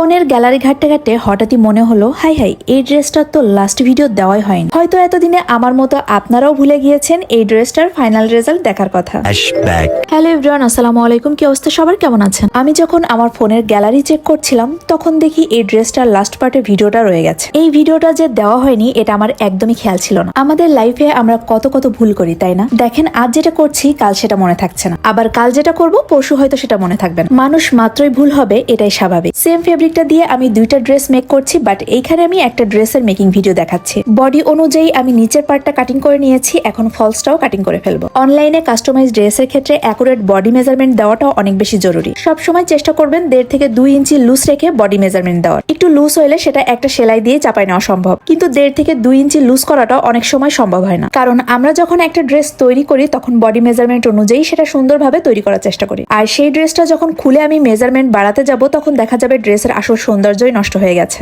ফোনের গ্যালারি ঘাটতে ঘাটতে হঠাৎই মনে হলো হাই হাই এই ড্রেসটার তো লাস্ট ভিডিও দেওয়াই হয়নি। হয়তো এতদিনে আমার মতো আপনারাও ভুলে গিয়েছেন এই ড্রেসটার ফাইনাল রেজাল্ট দেখার কথা। হ্যালো ইব্রান আসসালামু আলাইকুম কি অবস্থা? সবার কেমন আছেন? আমি যখন আমার ফোনের গ্যালারি চেক করছিলাম তখন দেখি এই ড্রেসটার লাস্ট পার্টের ভিডিওটা রয়ে গেছে। এই ভিডিওটা যে দেওয়া হয়নি এটা আমার একদমই খেয়াল ছিল না। আমাদের লাইফে আমরা কত কত ভুল করি তাই না? দেখেন আজ যেটা করছি কাল সেটা মনে থাকছে না। আবার কাল যেটা করব পরশু হয়তো সেটা মনে থাকবে না। মানুষ মাত্রই ভুল হবে এটাই স্বাভাবিক। সেম ফেব্রিকটা দিয়ে আমি দুইটা ড্রেস মেক করছি বাট এইখানে আমি একটা ড্রেসের মেকিং ভিডিও দেখাচ্ছি। বডি অনুযায়ী আমি নিচের পার্টটা কাটিং করে নিয়েছি, এখন ফলসটাও কাটিং করে ফেলব। অনলাইনে কাস্টমাইজ ড্রেসের ক্ষেত্রে অ্যাকুরেট বডি মেজারমেন্ট দেওয়াটাও অনেক বেশি জরুরি। সব সময় চেষ্টা করবেন দেড় থেকে দুই ইঞ্চি লুজ রেখে বডি মেজারমেন্ট দেওয়ার। একটু লুজ হলে সেটা একটা সেলাই দিয়ে চাপাই নেওয়া সম্ভব। কিন্তু দেড় থেকে দুই ইঞ্চি লুজ করাটা অনেক সময় সম্ভব হয় না। কারণ আমরা যখন একটা ড্রেস তৈরি করি, তখন বডি মেজারমেন্ট অনুযায়ী সেটা সুন্দরভাবে তৈরি করার চেষ্টা করি। আর সেই ড্রেসটা যখন খুলে আমি মেজারমেন্ট বাড়াতে যাব, তখন দেখা যাবে ড্রেসের আসল সৌন্দর্যই নষ্ট হয়ে গেছে।